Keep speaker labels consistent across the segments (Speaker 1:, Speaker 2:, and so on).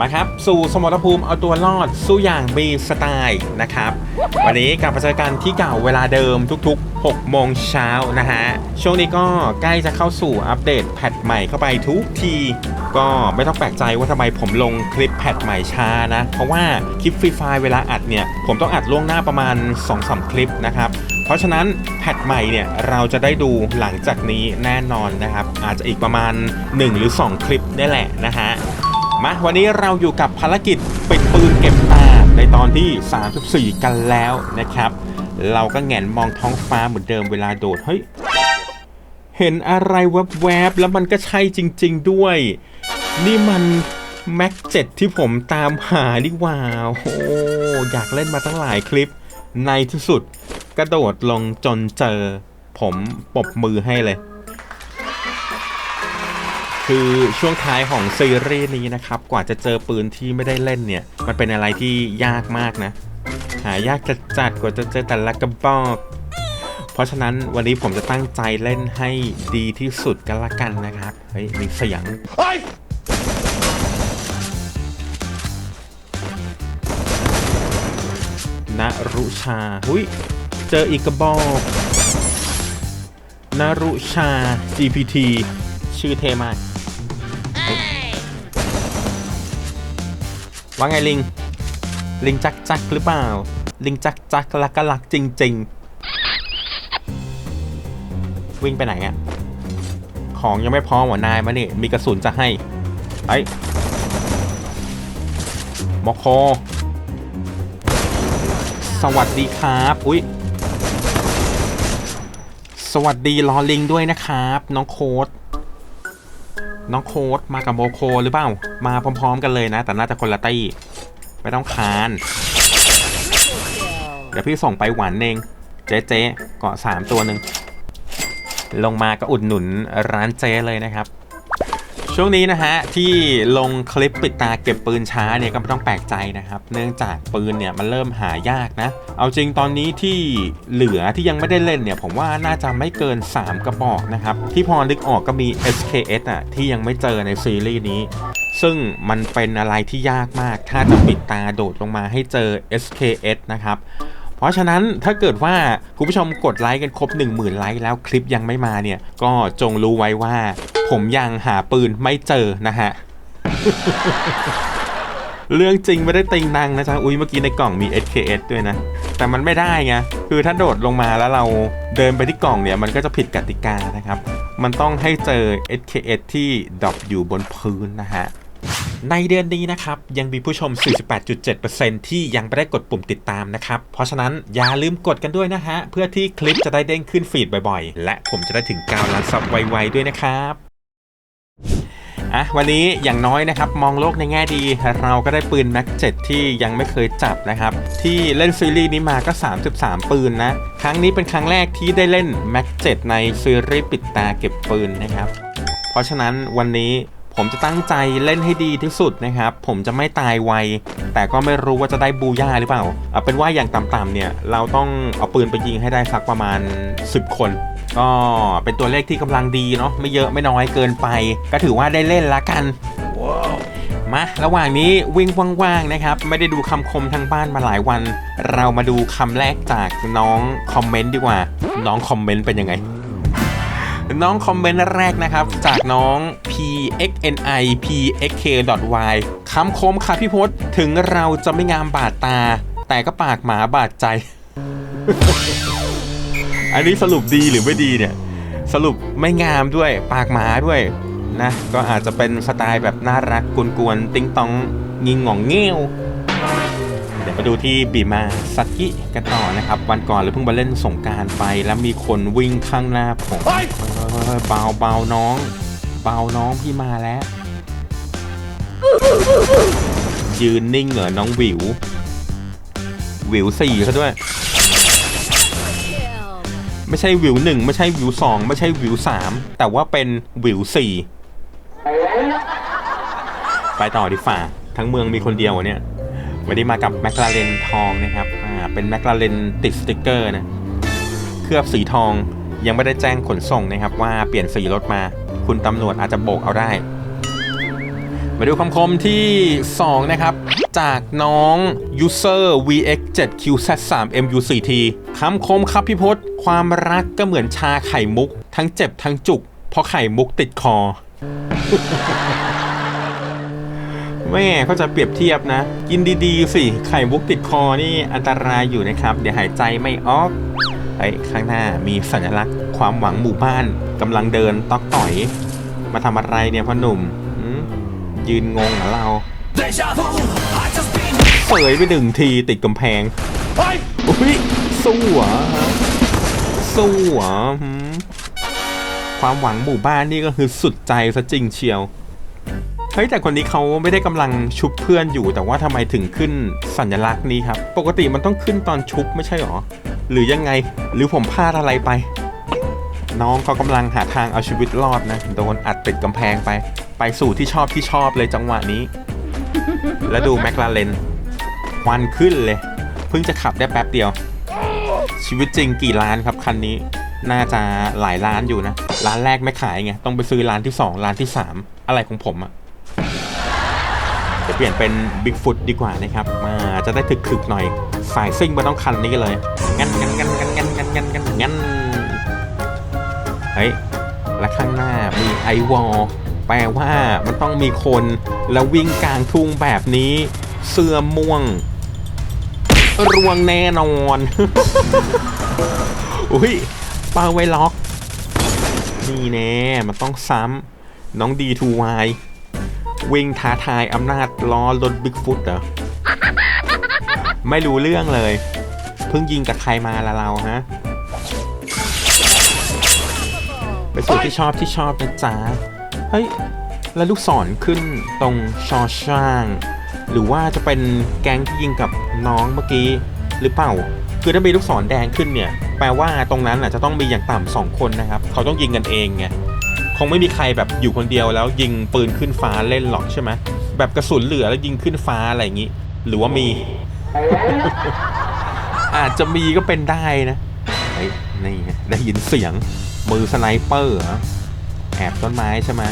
Speaker 1: มาครับ สู่สมรภูมิเอาตัวรอดสู้อย่างมีสไตล์นะครับ วันนี้กลับมาเจอกันที่เก่าเวลาเดิมทุกๆ 6 โมงเช้านะฮะ ช่วงนี้ก็ใกล้จะเข้าสู่อัปเดตแพทใหม่เข้าไปทุกที ก็ไม่ต้องแปลกใจว่าทำไมผมลงคลิปแพทใหม่ช้านะ เพราะว่าคลิปฟรีไฟล์เวลาอัดเนี่ย ผมต้องอัดล่วงหน้าประมาณ 2-3 คลิปนะครับเพราะฉะนั้นแพทใหม่เนี่ยเราจะได้ดูหลังจากนี้แน่นอนนะครับ อาจจะอีกประมาณ 1 หรือ 2 คลิปนี่แหละนะฮะ มาวันนี้เราอยู่กับภารกิจปิดปืนเก็บตาในตอนที่ 34 กันแล้วนะครับ เราก็แงนมองท้องฟ้าเหมือนเดิมเวลาโดดเฮ้ยเห็นอะไรแวบๆแล้วมันก็ใช่จริง ๆด้วย นี่มันแม็กเจ็ดที่ผมตามหาดีกว่าโอ้อยากเล่นมาตั้งหลายคลิป ในที่สุดกระโดดลงจนเจอ ผมปบมือให้เลย คือช่วงท้ายของซีรีส์นี้นะครับ กว่าจะเจอปืนที่ไม่ได้เล่นเนี่ย มันเป็นอะไรที่ยากมากนะ หายากจัดจัดๆกว่าจะเจอแต่ละกระบอก เพราะฉะนั้นวันนี้ผมจะตั้งใจเล่นให้ดีที่สุดกันละกันนะครับ เฮ้ย มีเสียงนรุชา หุยเจออีกกระบอกนรุชา GPT ชื่อเท่มาก ว่าไงลิง ลิงจักจักหรือเปล่า ลิงจักจักลักกลักจริง ๆ วิ่งไปไหนอะของยังไม่พร้อมหัวนายมาเนี่มีกระสุนจะให้ไปมอโคสวัสดีครับ อุ้ยสวัสดีลอลิงด้วยนะครับ น้องโค้ด น้องโค้ดมากับโมโคหรือเปล่า มาพร้อม ๆ กันเลยนะ แต่น่าจะคนละตี้ไม่ต้องคาน เดี๋ยวพี่ส่งไปหวานเอง เจ๊เจ๊เกาะสามตัวหนึ่ง ลงมาก็อุดหนุนร้านเจ๊เลยนะครับ ช่วงนี้นะฮะที่ลงคลิปปิดตาเก็บปืนช้าเนี่ยก็ไม่ต้องแปลกใจนะครับ เนื่องจากปืนเนี่ยมันเริ่มหายากนะ เอาจริงตอนนี้ที่เหลือที่ยังไม่ได้เล่นเนี่ยผมว่าน่าจะไม่เกิน 3 กระบอกนะครับ ที่พอนึกออกก็มี SKS อะที่ยังไม่เจอในซีรีส์นี้ ซึ่งมันเป็นอะไรที่ยากมาก ถ้าจะปิดตาโดดลงมาให้เจอ SKS นะครับเพราะฉะนั้นถ้าเกิดว่าคุณผู้ชมกดไลค์กันครบ 10,000 ไลค์แล้วคลิปยังไม่มาเนี่ย ก็จงรู้ไว้ว่า ผมยังหาปืนไม่เจอนะฮะ เรื่องจริงไม่ได้ติงนังนะจ๊ะ อุ้ยเมื่อกี้ในกล่องมี SKS ด้วยนะ แต่มันไม่ได้ไง คือถ้าโดดลงมาแล้วเราเดินไปที่กล่องเนี่ย มันก็จะผิดกติกานะครับ มันต้องให้เจอ SKS ที่ดรอปอยู่บนพื้นนะฮะในเดือนนี้นะครับ ยังมีผู้ชม 48.7%ที่ยังไม่ได้กดปุ่มติดตามนะครับ เพราะฉะนั้นอย่าลืมกดกันด้วยนะฮะ เพื่อที่คลิปจะได้เด้งขึ้นฟีดบ่อยๆ และผมจะได้ถึง9ล้านซับไวๆด้วยนะครับ อะวันนี้อย่างน้อยนะครับมองโลกในแง่ดี เราก็ได้ปืน Mac 7 ที่ยังไม่เคยจับนะครับ ที่เล่นซีรีส์นี้มาก็ 33 ปืนนะ ครั้งนี้เป็นครั้งแรกที่ได้เล่น Mac 7 ในซีรีส์ปิดตาเก็บปืนนะครับ เพราะฉะนั้นวันนี้ผมจะตั้งใจเล่นให้ดีที่สุดนะครับ ผมจะไม่ตายไว แต่ก็ไม่รู้ว่าจะได้บูย่าหรือเปล่าเอาเป็นว่าอย่างต่ำๆเนี่ย เราต้องเอาปืนไปยิงให้ได้สักประมาณ 10 คน ก็เป็นตัวเลขที่กำลังดีเนาะไม่เยอะไม่น้อยเกินไป ก็ถือว่าได้เล่นละกันมาระหว่างนี้วิ่งว่างๆนะครับไม่ได้ดูคำคมทางบ้านมาหลายวัน เรามาดูคำแรกจากน้องคอมเมนต์ดีกว่า น้องคอมเมนต์เป็นยังไง น้องคอมเมนต์แรกนะครับ จากน้อง pxni pxk.y คำคมค่ะพี่พศถึงเราจะไม่งามบาดตา แต่ก็ปากหมาบาดใจ อันนี้สรุปดีหรือไม่ดีเนี่ย สรุปไม่งามด้วยปากหมาด้วยนะ ก็อาจจะเป็นสไตล์แบบน่ารักกวนๆ ติ้งตองงิงหง่องเงี้ยวเดี๋ยวมาดูที่บีมาสักกิกันต่อนะครับ วันก่อนเราเพิ่งมาเล่นสงกรารไป แล้วมีคนวิ่งข้างหน้าผมเฮ้ยเบาเบาน้อง เบาน้องพี่มาแล้ว ยืนนิ่งเหรอน้องหวิวหวิวสี่เขาด้วย ไม่ใช่วิวหนึ่งไม่ใช่วิวสองไม่ใช่วิวสามแต่ว่าเป็นวิวสี่ไปต่อดีฝ่าทั้งเมืองมีคนเดียวเนี่ยวันนี้มากับแมคลาเรนทองนะครับอ่าเป็นแมคลาเรนติดสติกเกอร์นะเคลือบสีทองยังไม่ได้แจ้งขนส่งนะครับ ว่าเปลี่ยนสีรถมา คุณตำรวจอาจจะโบกเอาได้ มาดูคำคมที่ 2 นะครับ จากน้อง user vx 7 qz 3 mu4t คำคมครับพี่พศความรักก็เหมือนชาไข่มุก ทั้งเจ็บทั้งจุก เพราะไข่มุกติดคอ แม่เขาจะเปรียบเทียบนะ กินดีๆ สิ ไข่มุกติดคอนี่อันตรายอยู่นะครับ เดี๋ยวหายใจไม่ออกเฮ้ยข้างหน้ามีสัญลักษณ์ ความหวังหมู่บ้านกำลังเดินตอกต่อย มาทำอะไรเนี่ยพ่อหนุ่มหืมยืนงงเหรอเราเสยไปหนึ่งทีติดกำแพงอุ้ย สู้เหรอสู้เหรอความหวังหมู่บ้านนี่ก็คือสุดใจซะจริงเชียว เฮ้ยแต่คนนี้เขาไม่ได้กำลังชุบเพื่อนอยู่ แต่ว่าทำไมถึงขึ้นสัญลักษณ์นี้ครับ ปกติมันต้องขึ้นตอนชุบไม่ใช่หรอ หรือยังไง หรือผมพลาดอะไรไป น้องเขากำลังหาทางเอาชีวิตรอดนะ โดนอัดติดกำแพงไป ไปสู่ที่ชอบที่ชอบเลยจังหวะนี้ แล้วดูแมคลาเรนควันขึ้นเลย เพิ่งจะขับได้แป๊บเดียว ชีวิตจริงกี่ล้านครับคันนี้น่าจะหลายล้านอยู่นะ ร้านแรกไม่ขายไง ต้องไปซื้อร้านที่ 2 ร้านที่ 3 อะไรของผมอะจะเปลี่ยนเป็น Bigfoot ดีกว่านะครับมาจะได้ถึกๆหน่อย สายซิ่งมาต้องคันนี้เลย งั้นงั้นงั้นงั้นงั้นงั้นงั้นงั้นงั้นเฮ้ย และข้างหน้ามีไอวอลแปลว่ามันต้องมีคนแล้ววิ่งกลางทุ่งแบบนี้ เสื้อม่วง รวงแน่นอนอุ้ยปาไวล็อก นี่แน่มันต้องซ้ำน้อง D2Y วิ่งท้าทายอำนาจล้อรถบิ๊กฟุตเหรอ ไม่รู้เรื่องเลย เพิ่งยิงกับใครมาละเราฮะ ไปสู่ที่ชอบที่ชอบนะจ๊ะ เฮ้ย แล้วลูกศรขึ้นตรงชอช่าง หรือว่าจะเป็นแก๊งที่ยิงกับน้องเมื่อกี้หรือเปล่า คือถ้ามีลูกศรแดงขึ้นเนี่ย แปลว่าตรงนั้นน่ะจะต้องมีอย่างต่ำสองคนนะครับ เขาต้องยิงกันเองไง คงไม่มีใครแบบอยู่คนเดียวแล้วยิงปืนขึ้นฟ้าเล่นหรอกใช่ไหม แบบกระสุนเหลือแล้วยิงขึ้นฟ้าอะไรอย่างนี้ หรือว่ามี อาจจะมีก็เป็นได้นะเฮ้ยนี่ไงได้ยินเสียงมือสไนเปอร์แอบต้นไม้ใช่ไหม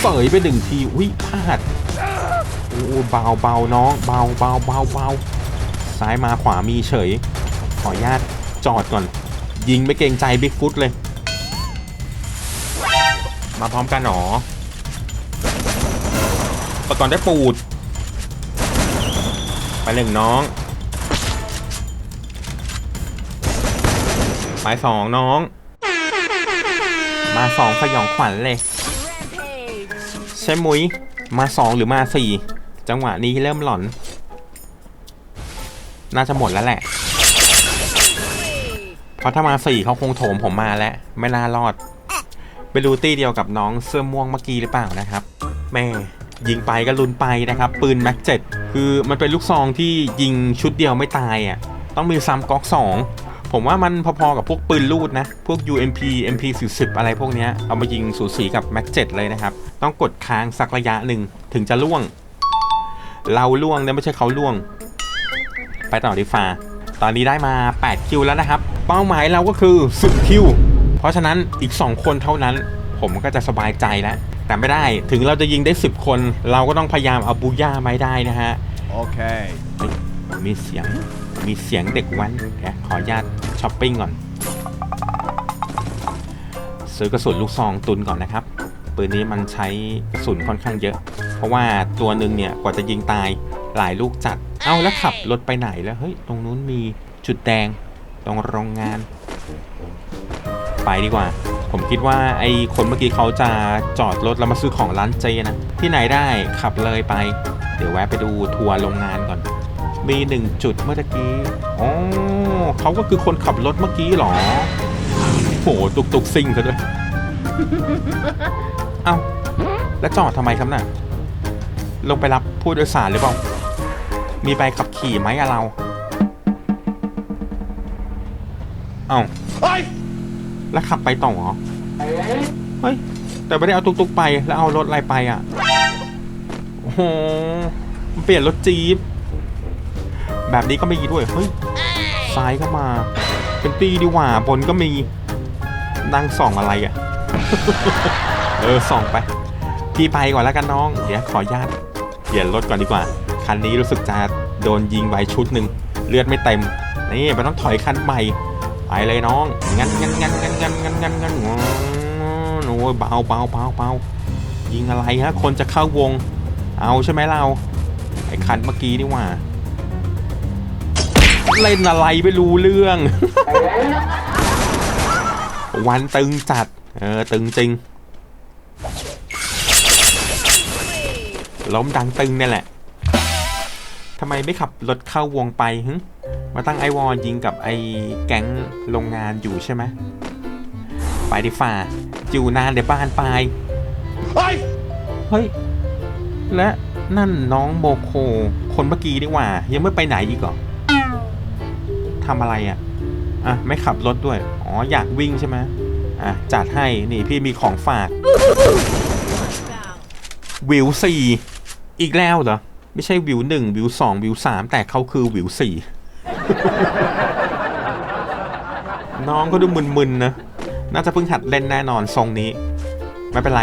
Speaker 1: เสยไปหนึ่งทีอุ้ยพลาด เบาเบาน้องเบาเบาเบาเบาซ้ายมาขวามีเฉย ขออนุญาตจอดก่อน ยิงไม่เกรงใจบิ๊กฟุตเลย มาพร้อมกันหรอประกอนได้ปูด ไปหนึ่งน้อง ไปสองน้อง มาสองสยองขวัญเลย ใช่มุ้ยมาสองหรือมาสี่ จังหวะนี้เริ่มหลอน น่าจะหมดแล้วแหละ เพราะถ้ามาสี่เขาคงโถมผมมาแล้ว ไม่น่ารอดไปดูตี้เดียวกับน้องเสื้อม่วงเมื่อกี้หรือเปล่านะครับ แม่ยิงไปก็ลุนไปนะครับ ปืนแม็กเจ็ดคือมันเป็นลูกซองที่ยิงชุดเดียวไม่ตายอะ ต้องมีซ้ำก๊อกสองผมว่ามันพอๆกับพวกปืนลูดนะ พวก UMP MP 40อะไรพวกนี้เอามายิงสูสีกับแม็กเจ็เลยนะครับ ต้องกดค้างสักระยะหนึ่งถึงจะล่วง เราล่วงเนี่ยไม่ใช่เขาล่วง ไปต่อดีฟ้าตอนนี้ได้มา 8 คิวแล้วนะครับ เป้าหมายเราก็คือ10คิว เพราะฉะนั้นอีก 2 คนเท่านั้น ผมก็จะสบายใจแล้ว แต่ไม่ได้ถึงเราจะยิงได้ 10 คน เราก็ต้องพยายามเอาบูย่าไม่ได้นะฮะ
Speaker 2: Okay.
Speaker 1: มีเสียง มีเสียงเด็กแวันเดี๋ยวขออนุญาตช้อปปิ้งก่อน ซื้อกระสุนลูกซองตุนก่อนนะครับ ปืนนี้มันใช้กระสุนค่อนข้างเยอะ เพราะว่าตัวหนึ่งเนี่ยกว่าจะยิงตายหลายลูกจัด เอาแล้วขับรถไปไหนแล้วเฮ้ยตรงนู้นมีจุดแดงตรงโรงงาน ไปดีกว่า ผมคิดว่าไอ้คนเมื่อกี้เขาจะจอดรถแล้วมาซื้อของร้านเจนะ ที่ไหนได้ขับเลยไป เดี๋ยวแวะไปดูทัวร์โรงงานก่อน มีหนึ่งจุดเมื่อตะกี้อ๋อเขาก็คือคนขับรถเมื่อกี้เหรอโหตุกตุกซิ่งซะด้วย เอ้าแล้วจอดทำไมครับน่ะลงไปรับผู้โดยสารหรือเปล่า มีใบขับขี่ไหมอะเรา เอ้าแล้วขับไปต่อเหรอ เฮ้ย แต่ไม่ได้เอาตุกๆไปแล้วเอารถอะไรไปอะ โอ้โหมันเปลี่ยนรถจี๊ปแบบนี้ก็มีด้วย เฮ้ย ซ้ายก็มา เป็นตีดีกว่าบนก็มีนั่งส่องอะไรอะ เออส่องไป พี่ไปก่อนแล้วกันน้อง เดี๋ยวขออนุญาตเปลี่ยนรถก่อนดีกว่า คันนี้รู้สึกจะโดนยิงไว้ชุดหนึ่งเลือดไม่เต็ม นี่มันต้องถอยคันใหม่ ไปเลยน้อง งั้นงั้นงั้นงั้นงั้นงั้นงั้นงั้นโอ้ยเบาเบาเบาเบายิงอะไรฮะ คนจะเข้าวง เอาใช่ไหมเราไอ้คันเมื่อกี้นี่ว่า เล่นอะไรไม่รู้เรื่อง วันตึงจัด เออ ตึงจริง ล้มดังตึงเนี่ยแหละทำไมไม่ขับรถเข้าวงไปฮึมาตั้งไอวอลยิงกับไอแก๊งโรงงานอยู่ใช่ไหมไปดิฝ่าอยู่นานเดี๋ยวบ้านไป
Speaker 2: เฮ้ย
Speaker 1: เฮ้ยและนั่นน้องโมโค คนเมื่อกี้นี่หว่า ยังไม่ไปไหนอีกเหรอทำอะไรอะ อะ ไม่ขับรถด้วย อ๋อ อยากวิ่งใช่ไหม อะจัดให้นี่พี่มีของฝากวิวสี่อีกแล้วเหรอ ไม่ใช่วิวหนึ่งวิวสองวิวสามแต่เขาคือวิวสี่น้องก็ดูมึนๆนะ น่าจะเพิ่งหัดเล่นแน่นอนทรงนี้ ไม่เป็นไร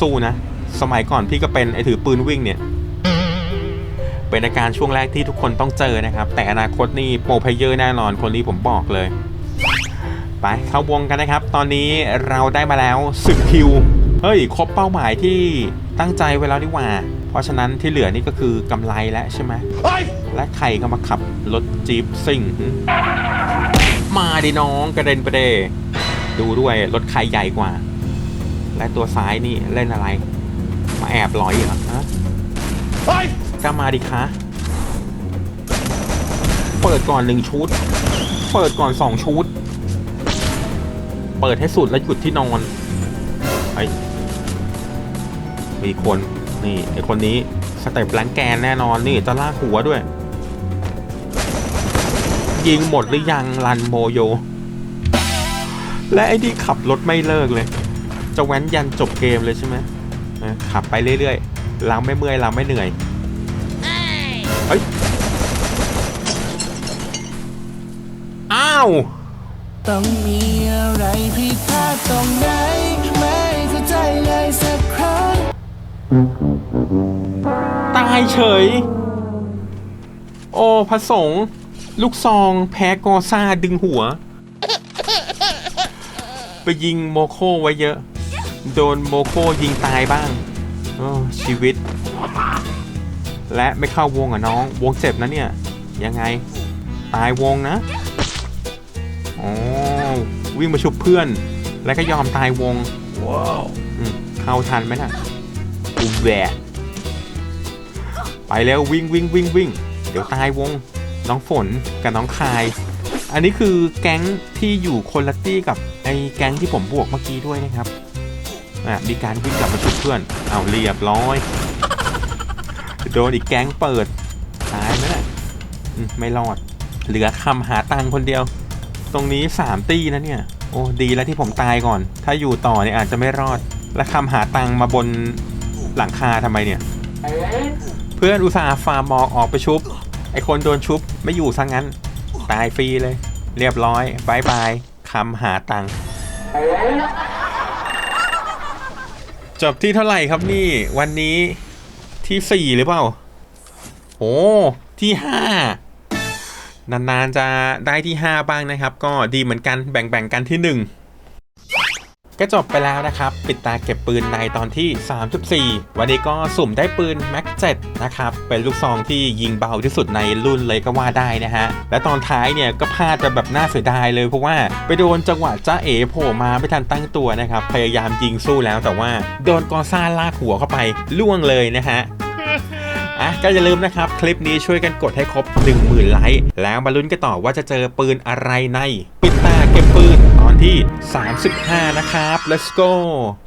Speaker 1: สู้ๆนะ สมัยก่อนพี่ก็เป็นไอถือปืนวิ่งเนี่ย เป็นอาการช่วงแรกที่ทุกคนต้องเจอนะครับ แต่อนาคตนี่โปรเพเยอร์แน่นอนคนนี้ผมบอกเลย ไปเข้าวงกันนะครับ ตอนนี้เราได้มาแล้ว10คิว เฮ้ย ครบเป้าหมายที่ตั้งใจไว้แล้วนี่หว่า เพราะฉะนั้นที่เหลือนี่ก็คือกำไรแล้วใช่ไหม
Speaker 2: เฮ้ย
Speaker 1: และใครก็มาขับรถจี๊ปซิ่งหึมาดิน้องกระเด็นไปเดดูด้วยรถใครใหญ่กว่า และตัวซ้ายนี่เล่นอะไร มาแอบลอยเหรอฮะ
Speaker 2: เฮ้ย
Speaker 1: ก็มาดิคะเปิดก่อนหนึ่งชุด เปิดก่อนสองชุด เปิดให้สุดแล้วหยุดที่นอนไอมีคนนี่ไอคนนี้สเต็ปแรงแกนแน่นอนนี่จะลากหัวด้วย ยิงหมดหรือยังรันโมโย และไอ้ที่ขับรถไม่เลิกเลย จะแว้นยันจบเกมเลยใช่ไหมขับไปเรื่อยๆเราไม่เมื่อยเราไม่เหนื่อยเฮ้ยอ้าว
Speaker 3: ต้องมีอะไรผิดพลาดตรงไหน ไม่เข้าใจเลยสักครั้ง
Speaker 1: ตายเฉย โอ้พระสงฆ์ลูกซองแพ้กอซ่าดึงหัว ไปยิงโมโคไว้เยอะ โดนโมโคยิงตายบ้างโอ้ชีวิต และไม่เข้าวงอะน้อง วงเจ็บนะเนี่ย ยังไง ตายวงนะ อ๋อ วิ่งมาชุบเพื่อน แล้วก็ยอมตายวง
Speaker 2: ว้าว
Speaker 1: อืมเข้าทันไหมน่ะอูแหวะไปแล้ววิ่งวิ่งวิ่งวิ่ง เดี๋ยวตายวง น้องฝนกับน้องคาย อันนี้คือแก๊งที่อยู่คนละตี้กับไอ้แก๊งที่ผมบวกเมื่อกี้ด้วยนะครับ อะมีการวิ่งกลับมาชุบเพื่อน เอาเรียบร้อย โดนอีกแก๊งเปิด ตายไหมน่ะอืมไม่รอด เหลือคำหาตังค์คนเดียว ตรงนี้สามตี้นะเนี่ย โอ้ดีแล้วที่ผมตายก่อน ถ้าอยู่ต่อเนี่ยอาจจะไม่รอด และคำหาตังมาบนหลังคาทำไมเนี่ย เพื่อนอุตส่าห์ฟาร์มมอกออกไปชุบ ไอคนโดนชุบไม่อยู่ซะงั้น ตายฟรีเลย เรียบร้อยบายบายคำหาตังจบที่เท่าไหร่ครับนี่ วันนี้ที่สี่หรือเปล่าโอ้ที่ห้า นานๆจะได้ที่ 5 บ้างนะครับ ก็ดีเหมือนกันแบ่งๆกันที่ 1 ก็จบไปแล้วนะครับ ปิดตาเก็บปืนในตอนที่ 34 วันนี้ก็สุ่มได้ปืน Mac 7นะครับ เป็นลูกซองที่ยิงเบาที่สุดในรุ่นเลยก็ว่าได้นะฮะ และตอนท้ายเนี่ยก็พลาดจะแบบน่าเสียดายเลยเพราะว่าไปโดนจังหวะจ้าเอ๋โผล่มาไม่ทันตั้งตัวนะครับ พยายามยิงสู้แล้วแต่ว่า โดนกอซ่าลากหัวเข้าไปล่วงเลยนะฮะ อะก็อย่าลืมนะครับ คลิปนี้ช่วยกันกดให้ครบ 10,000 ไลค์แล้วมาลุ้นกันต่อว่าจะเจอปืนอะไรใน ปิดตาเก็บปืนตอนที่ 35 นะครับ let's go